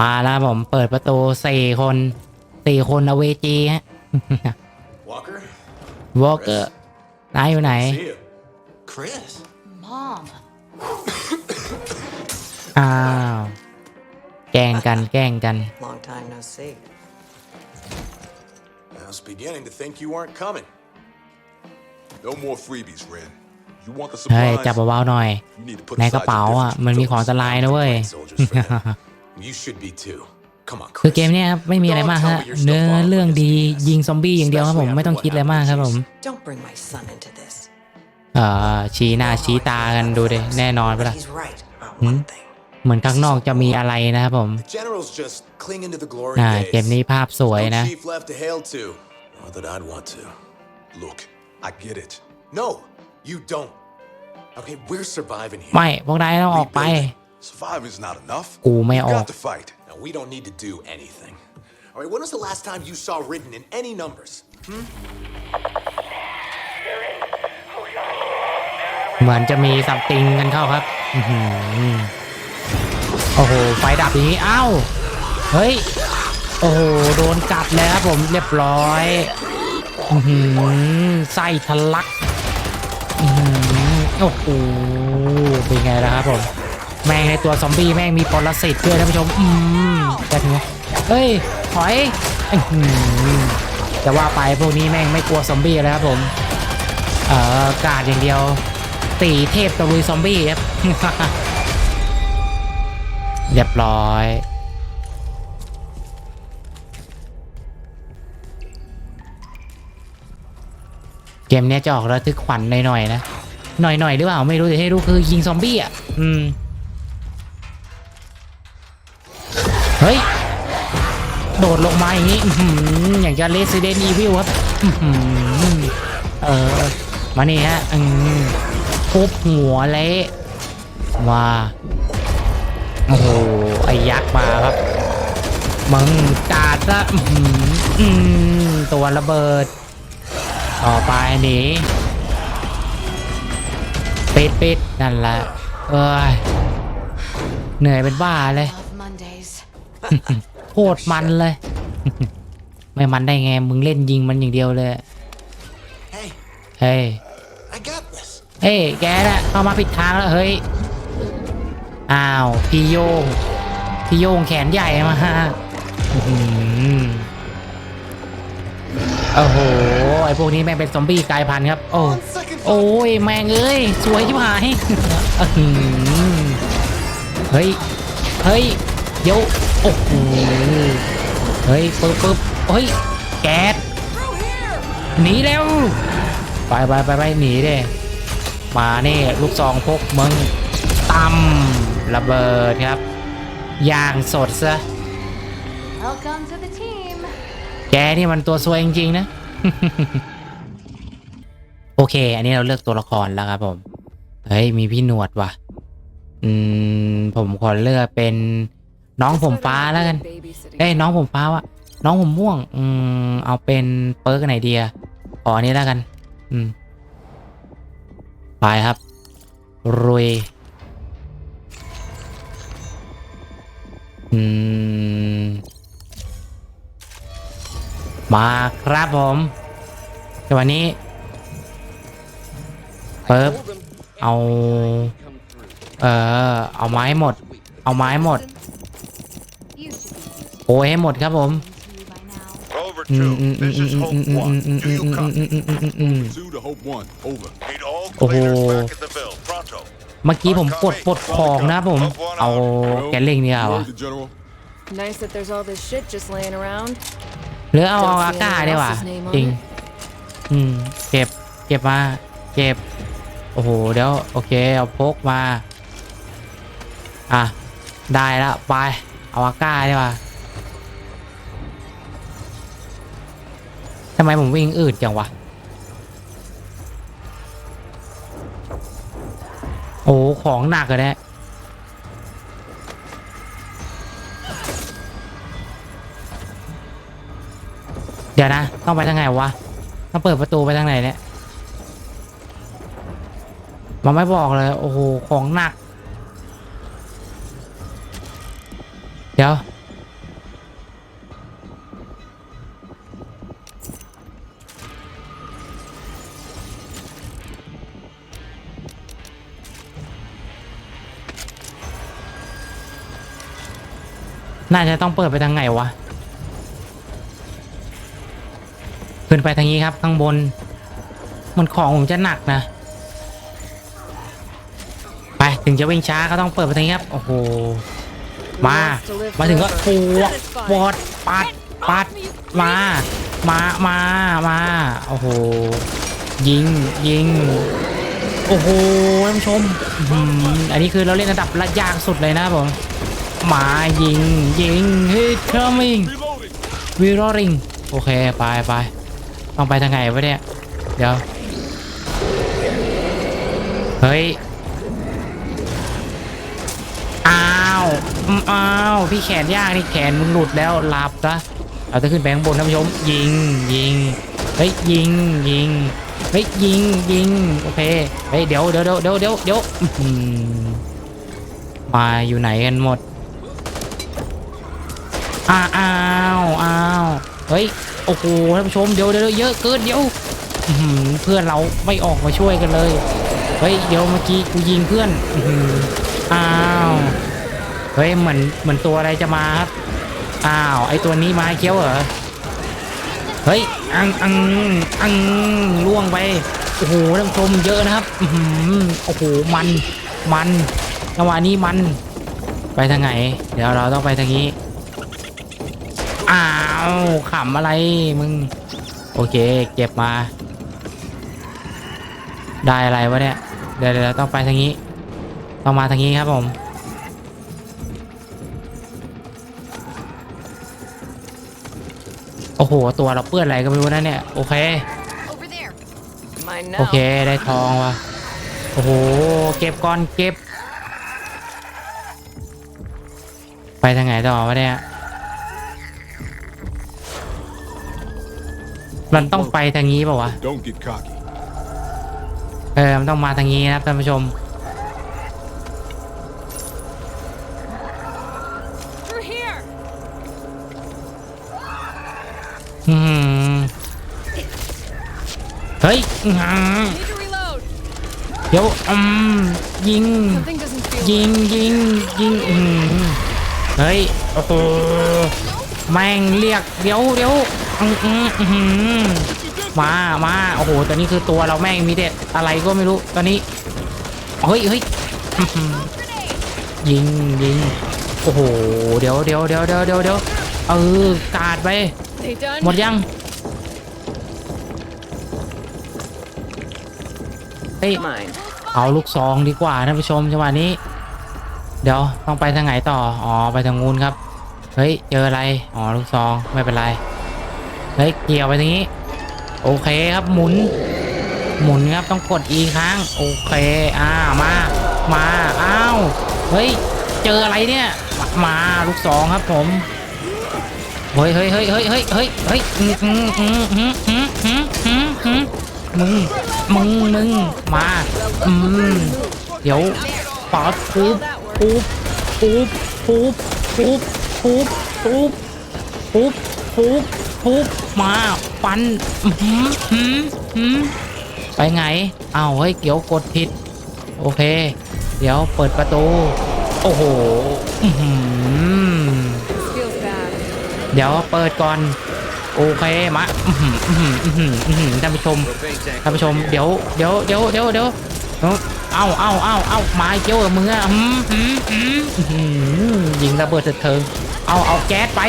มาแล้วผมเปิดประตูสี่คนสี่คนอเวจีฮะ Walker? วอลเกอร์นายอยู่ไหน See you. Chris? Mom. อ้าว แกล้งกันแกล้งกัน Long time no see. I was beginning to think you weren't coming. No more freebies, Ren. You want the เฮ้ย supplies? จับเบาๆหน่อย You need to put ใน aside กระเป๋า your อะ differences มันมี with ของอันตรายนะเว้ย Soldiers for that. You should be too. Come on, คือ Chris. เกมเนี้ยครับไม่มีอะไรมากฮะเนื้อเรื่องดียิงซอมบี้อย่างเดียวครับผมไม่ต้องคิดอะไรมากครับผม Don't bring my son into this. เอ่อชี้หน้าชี้ตากันดูดิแน่นอนปะล่ะ He's right about Hmm? one thing. เหมือนข้างนอกจะมีอะไรนะครับผม The general's just clinging to the glory อ่า days. เกมนี้ภาพสวยนะ No chief left to hail to. Not that I'd want to. Look, I get it. No, you don't. Okay, we're surviving here. ไม่พวกนายต้องออกไป Surviving's not enough. Ủ mày You ọc. got to fight. Now, we don't need to do anything. All right, when was the last time you saw written in any numbers? เหมือนจะมีสัมติงกันเข้าครับอื้อหือโอ้โห ไฟดับอย่างนี้ อ้าว เฮ้ย โอ้โห โดนกัดแล้วครับผมเรียบร้อยอื้อหือไส้ทะลักอื้อหือโอ้โห เป็นไงล่ะครับผม แม่งในตัวซอมบี้แม่งมีปรสิตด้วยท่านผู้ชม อืมจะถึงเฮ้ย ถอยจะว่าไปพวกนี้แม่งไม่กลัวซอมบี้แล้วครับผม เอ่อกาดอย่างเดียว ตีเทพตะลุยซอมบี้ครับ เรียบร้อยเกมเนี้ยจะออกระทึกขวัญหน่อยๆนะ หน่อยๆหรือเปล่าไม่รู้แต่ให้รู้คือยิงซอมบี้อะ อืม เฮ้ย โดดลงมาอย่างนี้อย่างจะ Resident Evil ครับเออ มานี่ฮะอืมทุบหัวเละมาโอ้โห ไอ้ยักษ์มาครับ มึงกาดละตัวระเบิด ต่อไปหนีปิดปิดนั่นแหละเอ้ยเหนื่อยเป็นบ้าเลย โคตรมันเลย ไม่มันได้ไง มึงเล่นยิงมันอย่างเดียวเลย Hey, เฮ้ย I got this. เฮ้ย แกน่ะเข้ามาผิดทางแล้ว เฮ้ย อ้าว พี่โยง พี่โยงแขนใหญ่มาฮะอื้อหือโอ้โห ไอพวกนี้แม่งเป็นซอมบี้กลายพันธุ์ครับ โอ้ On second โอ้ย แม่งเอ้ย สวยชิบหายอื้อหือเฮ้ย เฮ้ย เดี๋ยวโอ้โหเฮ้ยปึ๊บปึ๊บเฮ้ยแก๊สหนีแล้วไปไปไปไปหนีเด้มานี่ลูกซองพกมึงตำระเบิดครับย่างสดซะ Welcome to the team. แกนี่มันตัวซวยจริงๆนะ โอเค อันนี้เราเลือกตัวละครแล้วครับผม เฮ้ย มีพี่หนวดว่ะ อืม ผมขอเลือกเป็น น้องผมฟ้าแล้วกัน เอ้ยน้องผมฟ้าวะน้องผมม่วง อืมเอาเป็นเปิร์กไหนดีอะขออันนี้แล้วกัน อืม ไปครับรุยอืม มาครับผมแต่วันนี้เปิบเอา เออ เอาไม้หมด เอาไม้หมด You should be used โอ้ ยให้หมดครับผม to you by now. Over อื two. มอืมอืม This อื is ม Hope อืมอืม One. อืม Do อืม you อืม copy? อืมอืมอืมอืม Two to Hope One. Over. Need all Oh. cleaners back at the Ville. Pronto. เมื่อกี้ผมกดปลดของนะผม เอาแกลลิงเนี่ย You วะ heard the general. Nice that there's all this shit just laying around. หรือเอาเอาอากาดีกว่าจริง อืม เก็บ เก็บมา เก็บ โอ้โห เดี๋ยว โอเค เอาพกมา อะ ได้แล้วไป เอาอากาดีกว่า ทำไมผมวิ่งอืดจังวะ โอ้ของหนักเลยเนี่ยเดี๋ยวนะ ต้องไปทางไหนวะ ต้องเปิดประตูไปทางไหนเนี่ย มันไม่บอกเลย โอ้โห ของหนัก เดี๋ยว น่าจะต้องเปิดไปทางไหนวะ ขึ้นไปทางนี้ครับข้างบน มันของผมจะหนักนะ ไปถึงจะวิ่งช้าก็ต้องเปิดไปทางนี้ครับ โอ้โห มา มาถึงก็ปวกปวดปัดปัดมา มา มา มา โอ้โห ยิง ยิง โอ้โหท่านผู้ชม อันนี้คือเราเล่นระดับระยากสุดเลยนะผม มายิงยิงเฮ้ย coming Reloading. วีรริงโอเค ไปไปต้องไปทางไหนวะเนี่ย เดี๋ยว เฮ้ย อ้าวอ้าว พี่แขนยากนี่แขนมึงหลุดแล้วหลับซะเราจะขึ้นไปข้างบนท่านผู้ชม ยิงยิง เฮ้ย ยิงยิง เฮ้ย ยิงยิง โอเค เฮ้ย เดี๋ยวเดี๋ยวเดี๋ยวเดี๋ยวเดี๋ยวมาอยู่ไหนกันหมด อ้าอ้าวอ้าวเฮ้ยโอ้โหท่านผู้ชมเดี๋ยวเดี๋ยวเยอะเกินเดี๋ยวเพื่อนเราไม่ออกมาช่วยกันเลยเฮ้ยเดี๋ยวเมื่อกี้กูยิงเพื่อนอ้าวเฮ้ยเหมือนเหมือนตัวอะไรจะมาครับอ้าวไอตัวนี้มาเคี้ยวเหรอเฮ้ยอังอังอังล่วงไปโอ้โหท่านผู้ชมเยอะนะครับอืโอ้โหมันมันจังหวะนี้มัน ไปทางไหน เดี๋ยวเราต้องไปทางนี้ อ้าวขำอะไรมึง โอเค เก็บมา ได้อะไรวะเนี่ย เดี๋ยวเดี๋ยวต้องไปทางนี้ ต้องมาทางนี้ครับผม โอ้โห ตัวเราเปื้อนอะไรก็ไม่รู้นะเนี่ย โอเค โอเคได้ทองว่ะ โอ้โห เก็บก่อนเก็บ ไปทางไหนต่อวะเนี่ย มันต้องไปทางนี้เปล่าวะ Don't get cocky. เออ มันต้องมาทางนี้นะครับท่านผู้ชม Through here. อืมเฮ้ยอื้อหือ Need to reload. เดี๋ยวอืมยิง Something doesn't feel ยิงยิงยิงอืมเฮ้ย โอ้โห แม่งเรียกเดี๋ยวเดี๋ยวมามาโอ้โหตอนนี้คือตัวเราแม่งมีเด็ดอะไรก็ไม่รู้ตอนนี้เฮ้ยเฮ้ยยิงยิงโอ้โหเดี๋ยวเดี๋ยวเดี๋ยวเดี๋ยวเดี๋ยวเดี๋ยวเออกาดไปหมดยังเฮ้ยเอาลูกซองดีกว่าท่านผู้ชมจังหวะนี้ เดี๋ยวต้องไปทางไหนต่ออ๋อไปทางงูนครับ เฮ้ย เจออะไร อ๋อ ลูกซอง ไม่เป็นไร เฮ้ย เกี่ยวไปทางนี้ โอเคครับ หมุน หมุนครับ ต้องกดอีครั้ง โอเค อ่า มา มา อ้าว เฮ้ย เจออะไรเนี่ย มา ลูกซองครับผม เฮ้ยเฮ้ยเฮ้ยเฮ้ยเฮ้ยเฮ้ยเฮ้ยอืมอืมอืมอืมอืมอืมอืมอืมมึง มึง มึง มา อืม เดี๋ยวปอดปุ๊บปุ๊บปุ๊บปุ๊บปุ๊บ ปุ๊บปุ๊บปุ๊บปุ๊บปุ๊บมาฟันอืมอืมอืมไปไงเอาเฮ้ยเกี่ยวกดผิด โอเค เดี๋ยวเปิดประตู โอ้โหเดี๋ยวเปิดก่อน โอเคมาอื้อหืออื้อหืออื้อหืออื้อหือท่านผู้ชมท่านผู้ชมเดี๋ยวเดี๋ยวเดี๋ยวเดี๋ยวเดี๋ยวเอ้าเอ้าเอ้าเอ้าเอ้ามาเกี่ยวกับมึงอะอืมอืมอืมอื้อหือยิงระเบิดเถิง เอาเอาแก๊สไป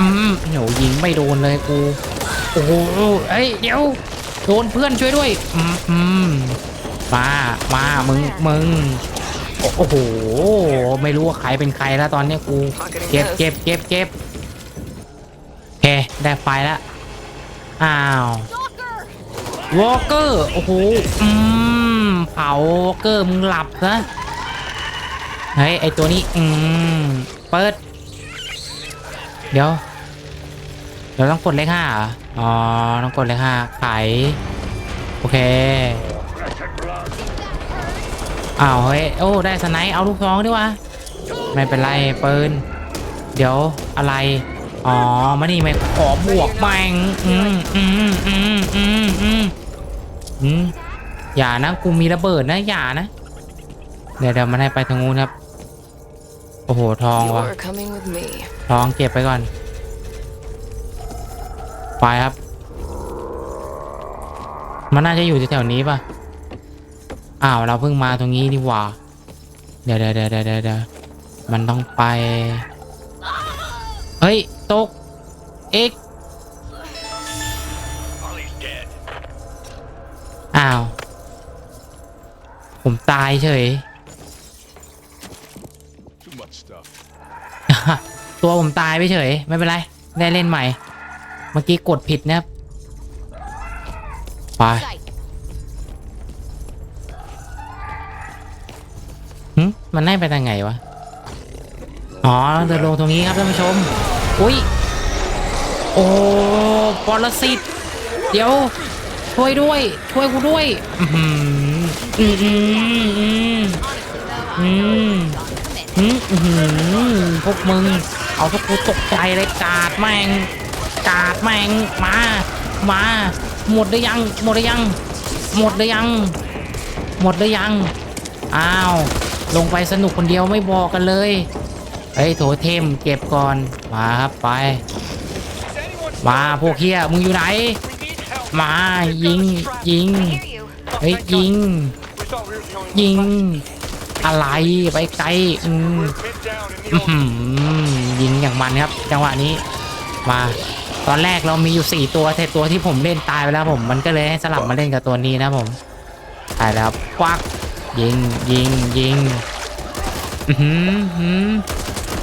อืมโหยิงไม่โดนเลยกู โอ้โหเอ้ยเดี๋ยว โดนเพื่อนช่วยด้วย อืมอืมมามามึงมึงโอ้โห ไม่รู้ว่าใครเป็นใครแล้วตอนนี้กู เก็บเก็บเก็บเก็บโอเค ได้ไฟแล้วอ้าววอลเกอร์ โอ้โห อืม เผาวอลเกอร์มึงหลับนะ เฮ้ย ไอตัวนี้ อืม เปิด เดี๋ยวเดี๋ยวต้องกดเลขห้าเหรอ อ๋อ ต้องกดเลขห้าไขโอเค อ้าวเฮ้ย โอ้ ได้สไนป์เอาลูกซองดีว่าไม่เป็นไรปืน เดี๋ยวอะไร อ๋อมานี่ไม่ขอบวกแมงอืมอืมอืมอืมอืมอืมอย่านะ กูมีระเบิดนะ อย่านะ เดี๋ยวเดี๋ยวมันให้ไปทางนู้นครับ โอ้โห ทองวะ You're coming with me. ทองเก็บไปก่อน ไปครับ มันน่าจะอยู่แถวๆนี้ป่ะ อ้าว เราเพิ่งมาตรงนี้ดีกว่า เดี๋ยวเดี๋ยวเดี๋ยวเดี๋ยวเดี๋ยวมันต้องไป เฮ้ย ตก เอ็ก Ollie's dead. อ้าว ผมตายเฉย ตัวผมตายไปเฉย ไม่เป็นไร ได้เล่นใหม่ เมื่อกี้กดผิดนะครับไปหึมันได้ไปทางไงวะ อ๋อเดินลงตรงนี้ครับท่านผู้ชม อุ้ย โอ้ปรสิต เดี๋ยว ช่วยด้วย ช่วยกูด้วย อือหืออืมอืมอืมอืมอืมอืมพวกมึง เอาพวกกูตกใจเลยกาดแมงกาดแมงมา มา หมดหรือยัง หมดหรือยัง หมดหรือยัง หมดหรือยัง อ้าว ลงไปสนุกคนเดียวไม่บอกกันเลย เฮ้ยโถเทมเก็บก่อน มาครับไป มาพวกเฮียมึงอยู่ไหน มายิงยิง เฮ้ยยิง ยิง อะไรไปไกลอืม ยิงอย่างมันครับ จังหวะนี้มาตอนแรกเรามีอยู่สี่ตัวแต่ตัวที่ผมเล่นตายไปแล้วผมมันก็เลยให้สลับมาเล่นกับตัวนี้นะผมตายแล้วควักยิงยิงยิงอือหือหือ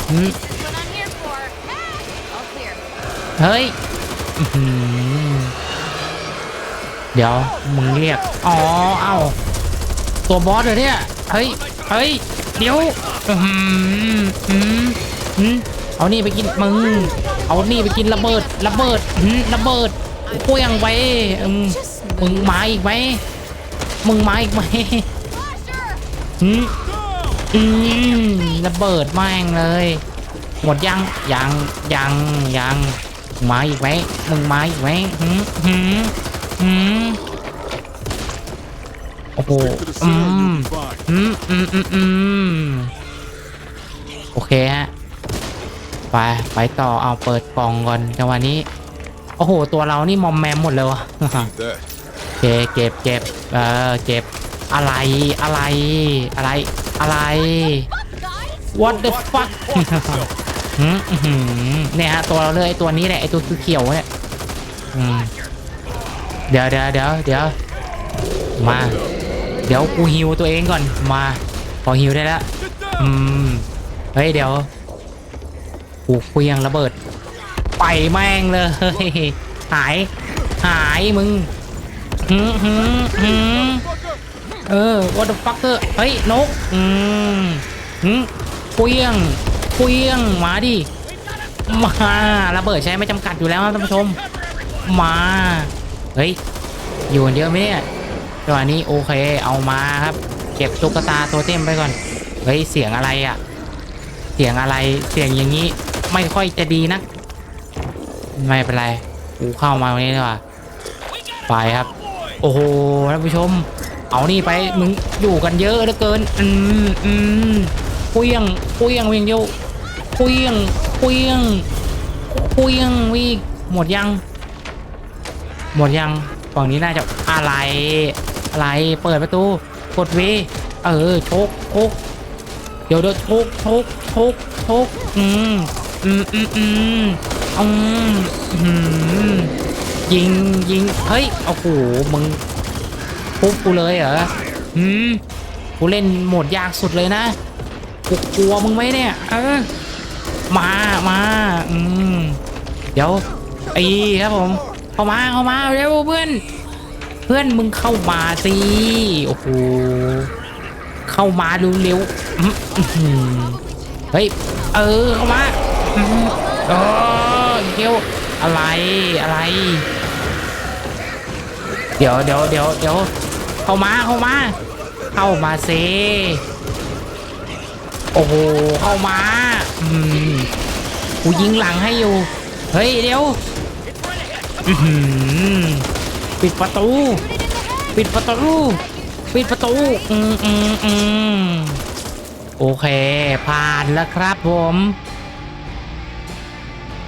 หือ What I'm here for. All clear. เฮ้ยเดี๋ยวมึงเรียก อ๋อ เอ้า ตัวบอสเหรอเนี่ย เฮ้ย เฮ้ย เดี๋ยวอือหืออืมอืมเอานี่ไปกินมึง เอานี่ไปกินระเบิด ระเบิดอืมระเบิดเปุ้ยงไปอืมมึงมาอีกไหมมึงมาอีกไหมอืมอืมระเบิดแม่งเลย หมดยัง ยัง ยัง ยังมาอีกไหมมึงมาอีกไหมหืมหืมหืมโอ้โหอืม อืมอืมอืมอืมโอเคฮะ ไป ไปต่อเอาเปิดกล่องก่อนจังหวะนี้ โอ้โห ตัวเรานี่มอมแมมหมดเลยวะ That. เก็บเก็บเก็บเออเก็บอะไรอะไรอะไรอะไร What the fuck หืมอื้อหือเนี่ยฮะตัวเราเลยไอตัวนี้แหละไอตัวเขียวๆเนี่ยอืมเดี๋ยวเดี๋ยวเดี๋ยวเดี๋ยวมา ดี๋ยวกูฮิวตัวเองก่อนมาพอฮิวได้แล้วอืมเฮ้ยเดี๋ยวกูเคลียงระเบิด ไปแม่งเลยหายหายมึงหืมหืมหืมเออ what the fuck เฮ้ยนกอืมหืมเคลียงเคลียงมาดิมาระเบิดใช้ไม่จำกัดอยู่แล้วท่านผู้ชม มา เฮ้ยอยู่กันเยอะไหมเนี่ย จังหวะนี้โอเคเอามาครับ เก็บตุ๊กตาตัวเต็มไปก่อนเฮ้ยเสียงอะไรอะเสียงอะไรเสียงอย่างนี้ไม่ค่อยจะดีนักไม่เป็นไรกูเข้ามาตรงนี้ดีกว่าไปครับ โอ้โหท่านผู้ชม เอานี่ไปมึงอยู่กันเยอะเหลือเกินอืมอืมเปุ้ยงเปุ้ยงวิ่งเดียวเปุ้ยงเปุ้ยงเปุ้ยงวิ่งหมดยัง หมดยังฝั่งนี้น่าจะอะไร อะไรเปิดประตูกดวีเออชกชกเดี๋ยวเดี๋ยวชกชกชกชกอืมอืมอืมอืมอืมอืมยิงยิงเฮ้ยโอ้โหมึงปุ๊บกูเลยเหรออืมกูเล่นโหมดยากสุดเลยนะกูกลัวมึงไหมเนี่ยเออมามาอืมเดี๋ยวไอ้ครับผมเข้ามาเข้ามาเร็วเพื่อน เพื่อนมึงเข้ามาสิโอ้โหเข้ามาเร็วๆเฮ้ยเออเข้ามาเออเดี๋ยวอะไรอะไร เดี๋ยวเดี๋ยวเดี๋ยวเดี๋ยวเข้ามาเข้ามา เข้ามาสิโอ้โหเข้ามาอืมกูยิงหลังให้อยู่ เฮ้ยเดี๋ยว อื้อหือ ปิดประตู ปิดประตู ปิดประตู อืมอืมอืมโอเค ผ่านแล้วครับผม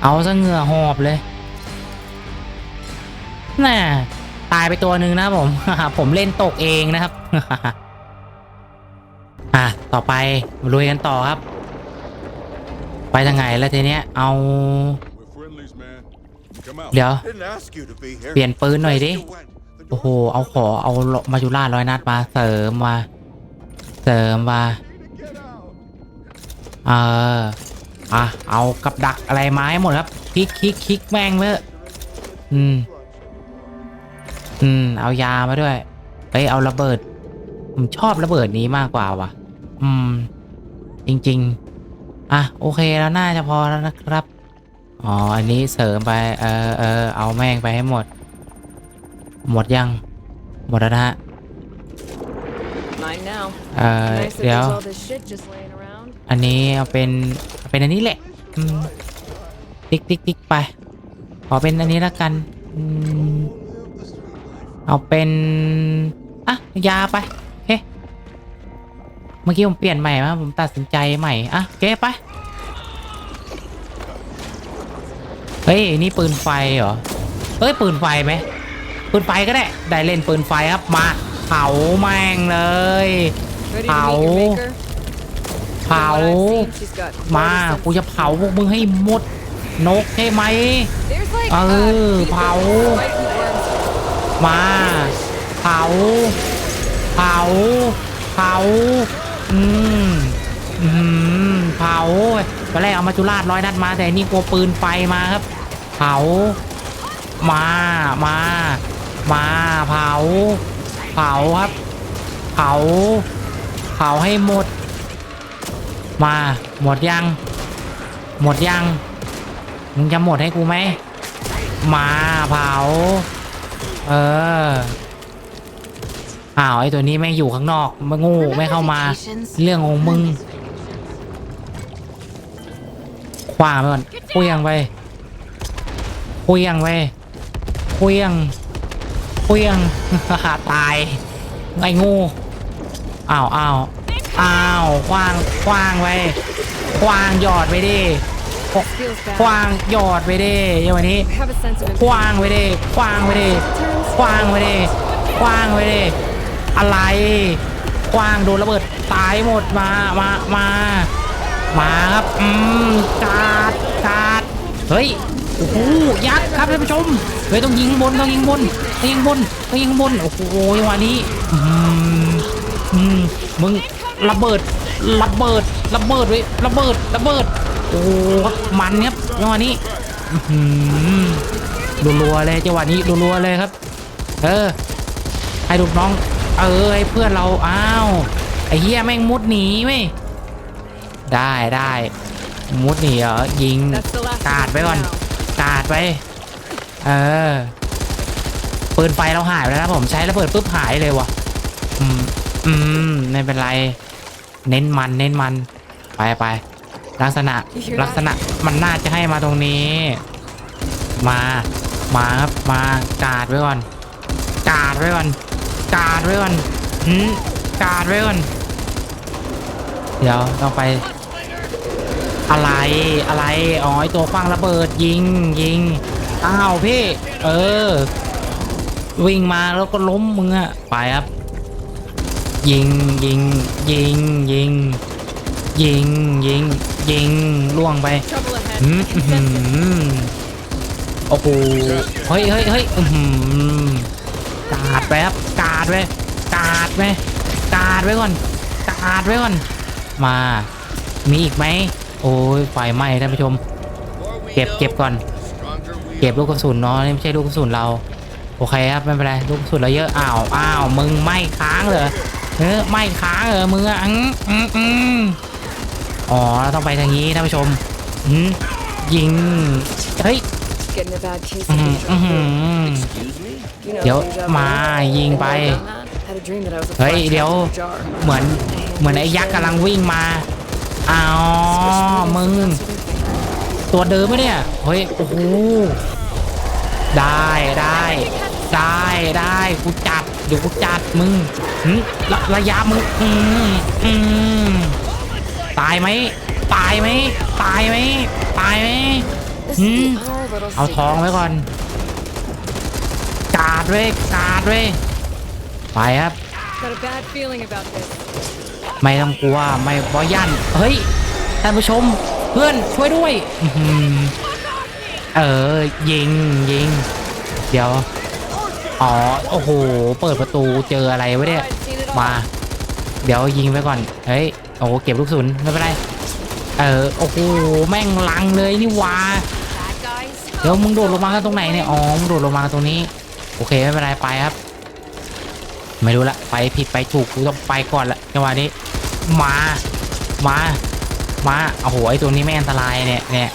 เอาซะเหงื่อหอบเลยน่ะตายไปตัวหนึ่งนะผม ผมเล่นตกเองนะครับ อะ ต่อไปลุยกันต่อครับ ไปทางไหนแล้วทีเนี้ย เอา เดี๋ยว Didn't ask you to be here. เปลี่ยนปืนหน่อยดิ You went. The โอ้โห door- เอาขอเอามาจุล่าร้อยนัดมาเสริมมา เสริมมา Get out. เออ อะ เอากับดักอะไรมาให้หมดครับ คลิกคลิกคลิกแม่งเถอะอืม อืม เอายามาด้วยเฮ้ยเอาระเบิด ผมชอบระเบิดนี้มากกว่าว่ะ อืม จริง ๆ อะ โอเคแล้วน่าจะพอแล้วนะครับ อ๋อ อันนี้เสริมไป เออเออเอาแม่งไปให้หมด หมดยัง หมดแล้วนะฮะ Mine now. เออ Nice that เดี๋ยว there's all this shit just laying around. อันนี้เอาเป็นเอาเป็นอันนี้แหละอืมติ๊กติ๊กติ๊กไป ขอเป็นอันนี้แล้วกันอืมเอาเป็นอะยาไปเฮ้เมื่อกี้ผมเปลี่ยนใหม่มาผมตัดสินใจใหม่อะเก็บไป เฮ้ยนี่ปืนไฟเหรอเฮ้ยปืนไฟไหมปืนไฟก็ได้ได้เล่นปืนไฟครับมาเผาแม่งเลย Ready to meet your Ow. maker? เผา From what I've seen, she's got มา more กูจะเผาพวกมึงให้หมดนกใช่ไหม There's like Oh, uh, beetle pow. spiky worms. มาเผาเผาเผาอืมอืมเผา ตอนแรกเอามาจุราชร้อยนัดมา แต่นี่กลัวปืนไฟมาครับ เผา มา มา มา เผา เผาครับ เผา เผาให้หมด มา หมดยัง หมดยัง มึงจะหมดให้กูไหม มาเผา เอออ้าวไอตัวนี้แม่งอยู่ข้างนอกมางูไม่เข้ามา เรื่องของมึง ว้างไปก่อนคุยงไปคุยงไปคุยงคุยงตายไงงูอ้าวอ้าวอ้าวคว้างคว้างไปคว้างหยอดไปดิคว้างหยอดไปดิเดี๋ยววันนี้คว้างไปดิคว้างไปดิคว้างไปดิคว้างไปดิอะไรคว้างโดนระเบิดตายหมดมามามา มาครับอืมกาดกาดเฮ้ยโอ้โหยัดครับท่านผู้ชมเฮ้ยต้องยิงบนต้องยิงบนต้องยิงบนต้องยิงบนโอ้โหจังหวะนี้อืมอืมมึงระเบิดระเบิดระเบิดเว้ยระเบิดระเบิดโอ้โหมันครับจังหวะนี้อื้อหือรัวๆเลยจังหวะนี้รัวๆเลยครับ เออให้ลูกน้อง เออให้เพื่อนเราอ้าวไอ้เหี้ยแม่งมุดหนีไหม ได้ได้มุดหนีเหรอยิง That's the last กาด of ไว้ them ก่อน for now. กาดไว้เออปืนไฟเราหายไปแล้วนะผมใช้ระเบิดปุ๊บหายเลยวะอืมอืมไม่เป็นไร เน้นมันเน้นมันไปไปลักษณะลักษณะมันน่าจะให้มาตรงนี้ มามาครับมากาดไว้ก่อนกาดไว้ก่อนกาดไว้ก่อนหืมกาดไว้ก่อนเดี๋ยวต้องไป อะไรอะไรอ๋อไอตัวคว้างระเบิดยิงยิงอ้าวพี่เออ วิ่งมาแล้วก็ล้มมึงอะไปครับ ยิงยิงยิงยิงยิงยิงยิงล่วงไป Trouble ahead. อืม I อื้อ can หื sense it. อโอ้โหเฮ้ยเฮ้ยเฮ้ยอื้อหือกาดไปครับกาดไว้กาดไว้กาดไว้ก่อนกาดไว้ก่อน มา มีอีกไหม โอ้ยไฟไหม้ท่านผู้ชม เก็บเก็บก่อน เก็บลูกกระสุนเนาะนี่ไม่ใช่ลูกกระสุนเรา โอเคครับไม่เป็นไรลูกกระสุนเราเยอะอ้าวอ้าวมึงไหม่ค้างเหรอเออไหม่ค้างเหรอมึงอะอืมอืมอืมอ๋อเราต้องไปทางนี้ท่านผู้ชมอืมยิงเฮ้ยเดี๋ยวมายิงไปเฮ้ยเดี๋ยวเหมือนเหมือนไอ้ยักษ์กำลังวิ่งมา อ้าวมึง ตัวเดิมไหมเนี่ยเฮ้ยโอ้โหได้ได้ได้ได้กูจัดเดี๋ยวกูจัดมึงระระยะมึงอืมอืมตายไหมตายไหมตายไหมตายไหมเอาทองไว้ก่อนกาดเว้ยกาดเว้ยไปครับ ไม่ต้องกลัวไม่บอยันเฮ้ยท่านผู้ชมเพื่อนช่วยด้วยเออยิงยิงเดี๋ยวอ๋อโอ้โห เปิดประตูเจออะไรไว้เนี่ยมา เดี๋ยวยิงไปก่อนเฮ้ยโอ้เก็บลูกศุนไม่เป็นไรเออโอ้โหแม่งลังเลยนี่วาเดี๋ยวมึงโดดลงมากันตรงไหนเนี่ยอ๋อมึงโดดลงมาตรงนี้ โอเคไม่เป็นไรไปครับ ไม่รู้ละไปผิดไปถูกกูต้องไปก่อนละจังหวะนี้ มา มา มาโอ้โหไอตัวนี้ไม่อันตรายเนี่ยเนี่ย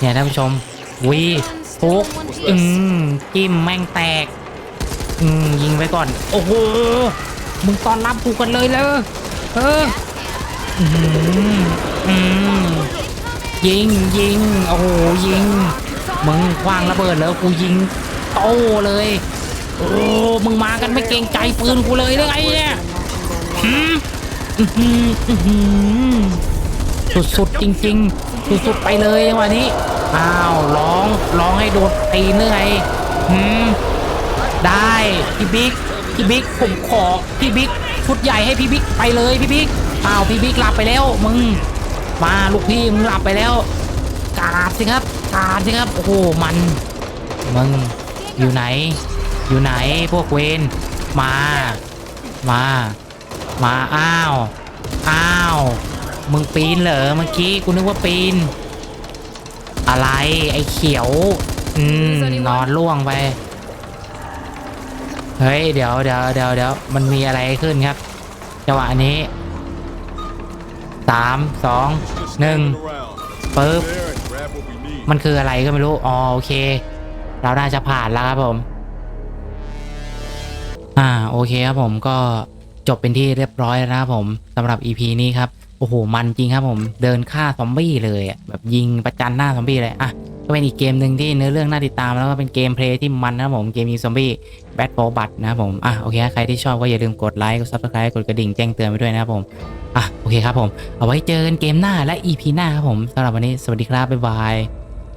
เนี่ยท่านผู้ชมวีฟุกอืมจิ้มแม่งแตกอืมยิงไว้ก่อน โอ้โหมึงตอนรับกูกันเลยเลยเอออืมอืมยิงยิงโอ้โหยิงมึงคว้างระเบิดแล้วกูยิงโต้เลยโอ้มึงมากันไม่เกรงใจปืนกูเลยหรือไงเนี่ยหืม สุดๆจริง ๆ สุดๆไปเลยจังวะนี้ อ้าวร้องร้องให้โดนตีเนหรือไงหืมได้พี่บิ๊กพี่บิ๊กผมขอพี่บิ๊กชุดใหญ่ให้พี่บิ๊กไปเลยพี่บิ๊กอ้าวพี่บิ๊กหลับไปแล้วมึง มาลูกพี่มึงหลับไปแล้วกาบสิครับกาบสิครับโอ้โหมันมึงอยู่ไหน อยู่ไหนพวกเวนมา มา มา อ้าว อ้าว มึงปีนเหรอเมื่อกี้กูนึกว่าปีน อะไรไอ้เขียว อืม นอนล่วงไป เฮ้ย เดี๋ยวเดี๋ยวเดี๋ยวเดี๋ยวมันมีอะไรขึ้นครับ จังหวะนี้สามสองหนึ่ง Around. ปึ๊บ There and grab what we need. มันคืออะไรก็ไม่รู้ อ๋อโอเค เราน่าจะผ่านแล้วครับผม อ่าโอเคครับผมก็ จบเป็นที่เรียบร้อยแล้วนะครับผมสำหรับ EP นี้ครับโอ้โหมันจริงครับผมเดินฆ่าซอมบี้เลยแบบยิงประจันหน้าซอมบี้เลยอะก็เป็นอีกเกมหนึ่งที่เนื้อเรื่องน่าติดตามแล้วก็เป็นเกมเพลย์ที่มันนะครับผมเกมยิงซอมบี้แบทโ l บัตนะครับผมอะโอเคใครที่ชอบก็อย่าลืมกดไลค์กดซับสไครต์กดกระดิ่งแจ้งเตือนไปด้วยนะครับผมอะโอเคครับผมเอาไว้เจอกันเกมหน้าและ EP หน้าครับผมสำหรับวันนี้สวัสดีครับบ๊ายบาย